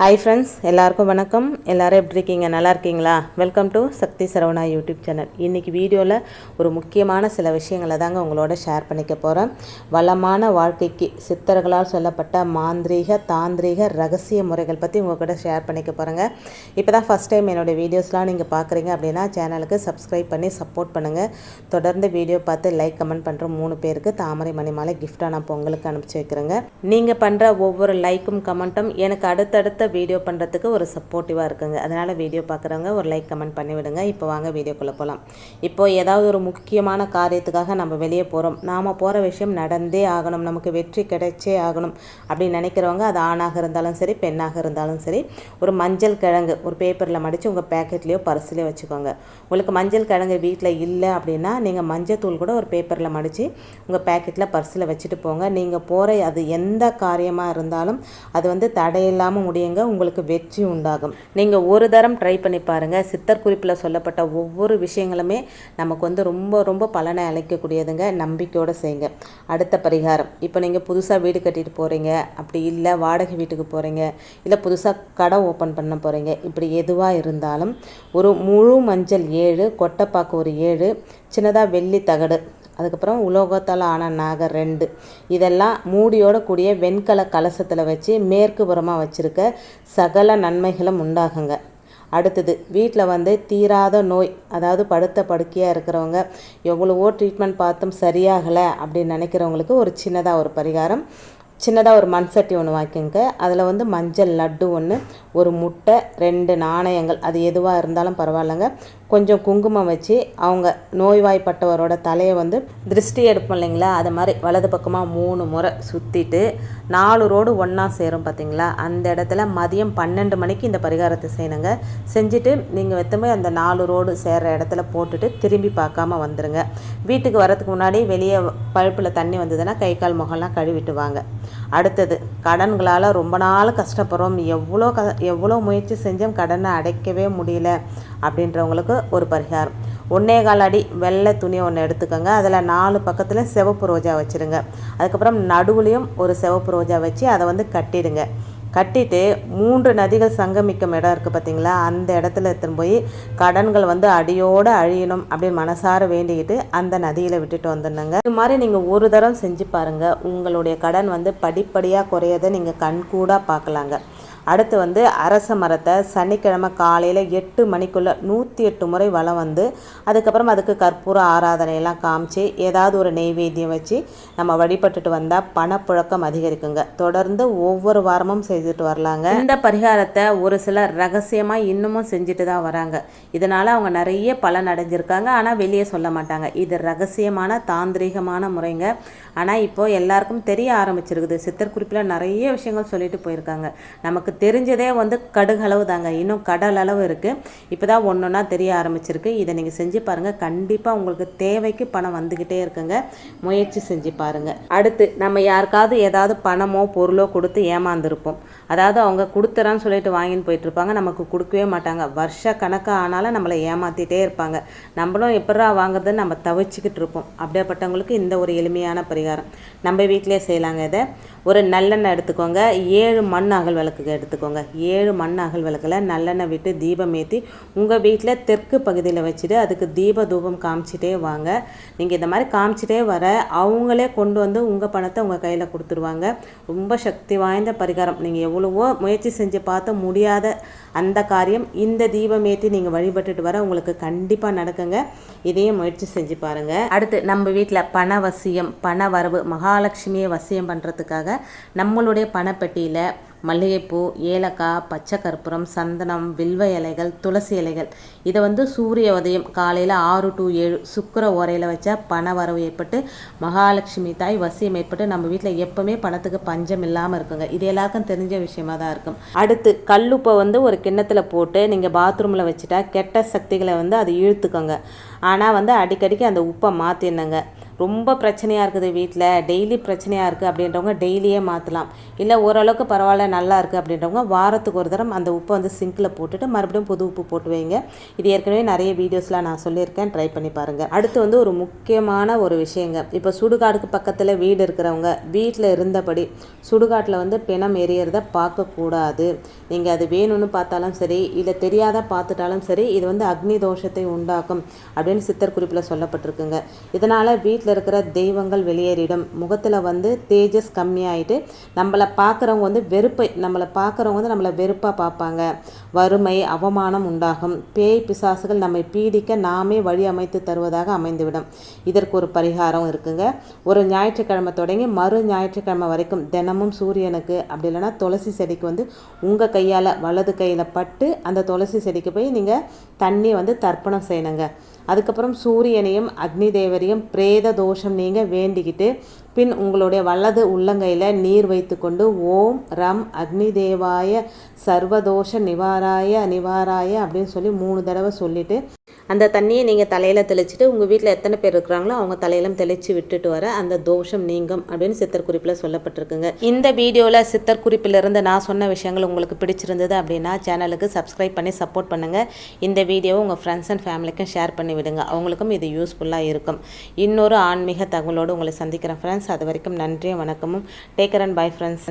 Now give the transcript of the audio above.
Hi friends எல்லாருக்கும் வணக்கம். எல்லாரும் எப்படி இருக்கீங்க? நல்லா இருக்கீங்களா? Welcome to Sakthi Saravana YouTube channel இன்றைக்கி வீடியோவில் ஒரு முக்கியமான சில விஷயங்களை தாங்க உங்களோட ஷேர் பண்ணிக்க போகிறேன் வளமான வாழ்க்கைக்கு சித்தர்களால் சொல்லப்பட்ட மாந்திரீக தாந்திரீக ரகசிய முறைகள் பற்றி உங்கள் கூட ஷேர் பண்ணிக்க போகிறேங்க இப்போ தான் ஃபஸ்ட் டைம் என்னோடய வீடியோஸ்லாம் நீங்கள் பார்க்குறீங்க அப்படின்னா சேனலுக்கு சப்ஸ்கிரைப் பண்ணி சப்போர்ட் பண்ணுங்கள் தொடர்ந்து வீடியோ பார்த்து லைக் கமெண்ட் பண்ணுற மூணு பேருக்கு தாமரை மணிமாலை கிஃப்டாக நான் பொங்கலுக்கு அனுப்பிச்சி வைக்கிறேங்க. நீங்கள் பண்ணுற ஒவ்வொரு லைக்கும் கமெண்ட்டும் எனக்கு அடுத்தடுத்த வீடியோ பண்ணுறதுக்கு ஒரு சப்போர்ட்டிவாக இருக்குங்க. அதனால் வீடியோ பார்க்குறவங்க ஒரு லைக் கமெண்ட் பண்ணி விடுங்க. இப்போ வாங்க வீடியோக்குள்ளே போகலாம் இப்போ ஏதாவது ஒரு முக்கியமான காரியத்துக்காக நம்ம வெளியே போகிறோம் நாம் போகிற விஷயம் நடந்தே ஆகணும். நமக்கு வெற்றி கிடைச்சே ஆகணும் அப்படின்னு நினைக்கிறவங்க அது ஆணாக இருந்தாலும் சரி பெண்ணாக இருந்தாலும் சரி ஒரு மஞ்சள் கிழங்கு ஒரு பேப்பரில் மடித்து உங்கள் பேக்கெட்லேயோ பர்ஸ்லேயோ வச்சுக்கோங்க. உங்களுக்கு மஞ்சள் கிழங்கு வீட்டில் இல்லை அப்படின்னா நீங்கள் மஞ்சள் தூள் கூட ஒரு பேப்பரில் மடித்து உங்கள் பேக்கெட்டில் பர்ஸில் வச்சுட்டு போங்க. நீங்கள் போகிற அது எந்த காரியமாக இருந்தாலும் அது வந்து தடையில்லாமல் முடியுங்க. உங்களுக்கு வெற்றி உண்டாகும். நீங்கள் ஒரு தரம் ட்ரை பண்ணி பாருங்கள் சித்தர் குறிப்பில் சொல்லப்பட்ட ஒவ்வொரு விஷயங்களுமே நமக்கு வந்து ரொம்ப ரொம்ப பலனை அளிக்கக்கூடியதுங்க. நம்பிக்கையோடு செய்யுங்க. அடுத்த பரிகாரம். இப்போ நீங்கள் புதுசாக வீடு கட்டிட்டு போகிறீங்க அப்படி இல்லை வாடகை வீட்டுக்கு போகிறீங்க இல்லை புதுசாக கடை ஓப்பன் பண்ண போகிறீங்க இப்படி எதுவாக இருந்தாலும் ஒரு முழு மஞ்சள் ஏழு கொட்டைப்பாக்கு ஒரு ஏழு சின்னதாக வெள்ளி தகடு அதுக்கப்புறம் உலோகத்தால் ஆன நாகர் ரெண்டு. இதெல்லாம் மூடியோட கூடிய வெண்கல கலசத்தில் வச்சு மேற்கு புறமாக வச்சுருக்க சகல நன்மைகளும் உண்டாகுங்க. அடுத்தது வீட்டில் வந்து தீராத நோய் அதாவது படுத்த படுக்கையாக இருக்கிறவங்க எவ்வளவோ ட்ரீட்மெண்ட் பார்த்தும் சரியாகலை அப்படின்னு நினைக்கிறவங்களுக்கு ஒரு சின்னதாக ஒரு பரிகாரம். சின்னதாக ஒரு மண் சட்டி ஒன்று வாங்கிக்கோங்க. அதில் வந்து மஞ்சள் லட்டு ஒன்று ஒரு முட்டை ரெண்டு நாணயங்கள். அது எதுவாக இருந்தாலும் பரவாயில்லைங்க. கொஞ்சம் குங்குமம் வச்சு அவங்க நோய்வாய்ப்பட்டவரோட தலையை வந்து திருஷ்டி எடுப்போம் இல்லைங்களா? அது மாதிரி வலது பக்கமாக மூணு முறை சுற்றிட்டு நாலு ரோடு ஒன்றா சேரும் பார்த்தீங்களா அந்த இடத்துல மதியம் பன்னெண்டு மணிக்கு இந்த பரிகாரத்தை செய்யணுங்க. செஞ்சுட்டு நீங்கள் வெத்தமே அந்த நாலு ரோடு சேர்கிற இடத்துல போட்டுட்டு திரும்பி பார்க்காம வந்துடுங்க வீட்டுக்கு வரதுக்கு முன்னாடி வெளியே பழுப்பில் தண்ணி வந்ததுன்னா கை கால் முகம்லாம் கழுவிட்டு வாங்க. அடுத்தது கடன்களால் ரொம்ப நாள் கஷ்டப்படுறோம். எவ்வளோ க எவ்வளோ முயற்சி செஞ்சோம் கடனை அடைக்கவே முடியல அப்படின்றவங்களுக்கு ஒரு பரிகாரம். ஒன்றே கால் அடி வெள்ளை துணி ஒன்று எடுத்துக்கோங்க. அதில் நாலு பக்கத்தில் சிவப்பு ரோஜா வச்சுருங்க. அதுக்கப்புறம் நடுவுலையும் ஒரு சிவப்பு ரோஜா வச்சு அதை வந்து கட்டிடுங்க. கட்டிட்டு மூன்று நதிகள் சங்கமிக்கும் இடம் இருக்குது பார்த்தீங்களா அந்த இடத்துல எடுத்துன்னு போய் கடன்கள் வந்து அடியோடு அழியணும் அப்படின்னு மனசார வேண்டிக்கிட்டு அந்த நதியில் விட்டுட்டு வந்துடணுங்க. இது மாதிரி நீங்கள் ஒரு தரம் செஞ்சு பாருங்கள் உங்களுடைய கடன் வந்து படிப்படியாக குறையதை நீங்கள் கண்கூடாக பார்க்கலாங்க. அடுத்து வந்து அரச மரத்தை சனிக்கிழமை காலையில் எட்டு மணிக்குள்ளே நூற்றி எட்டு முறை வளம் வந்து அதுக்கப்புறம் அதுக்கு கற்பூர ஆராதனையெல்லாம் காமிச்சு ஏதாவது ஒரு நெய்வேத்தியம் வச்சு நம்ம வழிபட்டுட்டு வந்தால் பணப்புழக்கம் அதிகரிக்குங்க. தொடர்ந்து ஒவ்வொரு வாரமும் செய்துட்டு வரலாங்க. இந்த பரிகாரத்தை ஒரு சிலர் ரகசியமாக இன்னமும் செஞ்சுட்டு தான் வராங்க. இதனால் அவங்க நிறைய பலன் அடைஞ்சிருக்காங்க. ஆனால் வெளியே சொல்ல மாட்டாங்க. இது ரகசியமான தாந்திரிகமான முறைங்க. ஆனால் இப்போது எல்லாருக்கும் தெரிய ஆரம்பிச்சிருக்குது. சித்தர் குறிப்பில் நிறைய விஷயங்கள் சொல்லிட்டு போயிருக்காங்க. நமக்கு தெரிஞ்சதே வந்து கடுகளவு தாங்க இன்னும் கடல் அளவு இருக்குது இப்போ தான் ஒன்று ஒன்றா தெரிய ஆரம்பிச்சிருக்கு. இதை நீங்கள் செஞ்சு பாருங்கள் கண்டிப்பாக உங்களுக்கு தேவைக்கு பணம் வந்துக்கிட்டே இருக்குங்க. முயற்சி செஞ்சு பாருங்கள் அடுத்து நம்ம யாருக்காவது ஏதாவது பணமோ பொருளோ கொடுத்து ஏமாந்துருப்போம். அதாவது அவங்க கொடுத்துறான்னு சொல்லிட்டு வாங்கின்னு போயிட்டுருப்பாங்க. நமக்கு கொடுக்கவே மாட்டாங்க. வருஷ கணக்காக ஆனாலும் நம்மளை ஏமாற்றிட்டே இருப்பாங்க. நம்மளும் எப்படா வாங்குறதுன்னு நம்ம தவிச்சிக்கிட்டு இருப்போம். அப்படியேப்பட்டவங்களுக்கு இந்த ஒரு எளிமையான பரிகாரம். நம்ம வீட்டிலே செய்யலாங்க இதை. ஒரு நல்லெண்ணெய் எடுத்துக்கோங்க. ஏழு மண் அகல் விளக்குகள். எடுத்துக்கோங்க. ஏழு மண் அகல் விளக்கில் நல்லெண்ணெய் விட்டு தீபம் ஏற்றி உங்கள் வீட்டில் தெற்கு பகுதியில் வச்சுட்டு அதுக்கு தீப தூபம் காமிச்சிட்டே வாங்க. நீங்கள் இந்த மாதிரி காமிச்சிட்டே வர அவங்களே கொண்டு வந்து உங்கள் பணத்தை உங்கள் கையில் கொடுத்துருவாங்க. ரொம்ப சக்தி வாய்ந்த பரிகாரம். நீங்கள் எவ்வளவோ முயற்சி செஞ்சு பார்த்து முடியாத அந்த காரியம் இந்த தீபம் ஏற்றி நீங்கள் வழிபட்டுட்டு வர உங்களுக்கு கண்டிப்பாக நடக்குங்க. இதையும் முயற்சி செஞ்சு பாருங்கள் அடுத்து நம்ம வீட்டில் பண வசியம் பண வரவு மகாலட்சுமியை வசியம் பண்ணுறதுக்காக நம்மளுடைய பணப்பெட்டியில் மல்லிகைப்பூ ஏலக்காய் பச்சை கற்பூரம் சந்தனம் வில்வ இலைகள் துளசி இலைகள். இதை வந்து சூரிய உதயம் காலையில் ஆறு டு ஏழு சுக்கர உரையில் வச்சா பண வரவு ஏற்பட்டு மகாலட்சுமி தாய் வசியம் ஏற்பட்டு நம்ம வீட்டில் எப்போவுமே பணத்துக்கு பஞ்சம் இல்லாமல் இருக்குங்க. இது எல்லாருக்கும் தெரிஞ்ச விஷயமா தான் இருக்கும். அடுத்து கல்லுப்பை வந்து ஒரு கிண்ணத்தில் போட்டு நீங்கள் பாத்ரூமில் வச்சுட்டா கெட்ட சக்திகளை வந்து அது இழுத்துக்கோங்க. ஆனால் வந்து அடிக்கடிக்கு அந்த உப்பை மாற்றினுங்க ரொம்ப பிரச்சனையாக இருக்குது வீட்டில் டெய்லி பிரச்சனையாக இருக்குது அப்படின்றவங்க டெய்லியே மாற்றலாம் இல்லை ஓரளவுக்கு பரவாயில்ல நல்லா இருக்குது அப்படின்றவங்க வாரத்துக்கு ஒரு தரம் அந்த உப்பை வந்து சிங்கில் போட்டுட்டு மறுபடியும் புது உப்பு போட்டு வைங்க. இது ஏற்கனவே நிறைய வீடியோஸ்லாம் நான் சொல்லியிருக்கேன். ட்ரை பண்ணி பாருங்கள் அடுத்து வந்து ஒரு முக்கியமான ஒரு விஷயங்க. இப்போ சுடுகாடுக்கு பக்கத்தில் வீடு இருக்கிறவங்க வீட்டில் இருந்தபடி சுடுகாட்டில் வந்து பிணம் எரியறத பார்க்கக்கூடாது. நீங்கள் அது வேணும்னு பார்த்தாலும் சரி இல்லை தெரியாத பார்த்துட்டாலும் சரி இது வந்து அக்னி தோஷத்தை உண்டாக்கும் அப்படின்னு சித்தர் குறிப்பில் சொல்லப்பட்டிருக்குங்க. இதனால் வீட்டில் இருக்கிற தெய்வங்கள் வெளியேறிடும். முகத்தில் வந்து தேஜஸ் கம்மியாயிட்டு நம்மளை பார்க்குறவங்க வந்து வெறுப்பை நம்மளை பார்க்குறவங்க வந்து நம்மளை வெறுப்பாக பார்ப்பாங்க வறுமை அவமானம் உண்டாகும். பேய் பிசாசுகள் நம்மை பீடிக்க நாமே வழி அமைத்து தருவதாக அமைந்துவிடும். இதற்கு ஒரு பரிகாரம் இருக்குங்க. ஒரு ஞாயிற்றுக்கிழமை தொடங்கி மறு ஞாயிற்றுக்கிழமை வரைக்கும் தினமும் சூரியனுக்கு அப்படி இல்லைன்னா துளசி செடிக்கு வந்து உங்கள் கையால் வலது கையில் பட்டு அந்த துளசி செடிக்கு போய் நீங்கள் தண்ணி வந்து தர்ப்பணம் செய்யணுங்க. அதுக்கப்புறம் சூரியனையும் அக்னி தேவரையும் பிரேத தோஷம் நீங்கள் வேண்டிக்கிட்டு பின் உங்களுடைய வலது உள்ளங்கையில் நீர் வைத்துக்கொண்டு ஓம் ரம் அக்னி தேவாய சர்வதோஷ நிவாராய நிவாராய அப்படின்னு சொல்லி மூணு தடவை சொல்லிவிட்டு அந்த தண்ணியை நீங்கள் தலையில் தெளிச்சுட்டு உங்கள் வீட்டில் எத்தனை பேர் இருக்கிறாங்களோ அவங்க தலையிலும் தெளித்து விட்டுட்டு வர அந்த தோஷம் நீங்கும் அப்படின்னு சித்தர் குறிப்பில் சொல்லப்பட்டிருக்குங்க. இந்த வீடியோவில் சித்தர் குறிப்பிலிருந்து நான் சொன்ன விஷயங்கள் உங்களுக்கு பிடிச்சிருந்தது அப்படின்னா சேனலுக்கு சப்ஸ்கிரைப் பண்ணி சப்போர்ட் பண்ணுங்கள் இந்த வீடியோவை உங்கள் ஃப்ரெண்ட்ஸ் அண்ட் ஃபேமிலிக்கும் ஷேர் பண்ணி விடுங்க. அவங்களுக்கும் இது யூஸ்ஃபுல்லாக இருக்கும். இன்னொரு ஆன்மீக தகவலோடு உங்களை சந்திக்கிறேன் ஃப்ரெண்ட்ஸ் அது வரைக்கும் நன்றியும் வணக்கமும். Taker and bye friends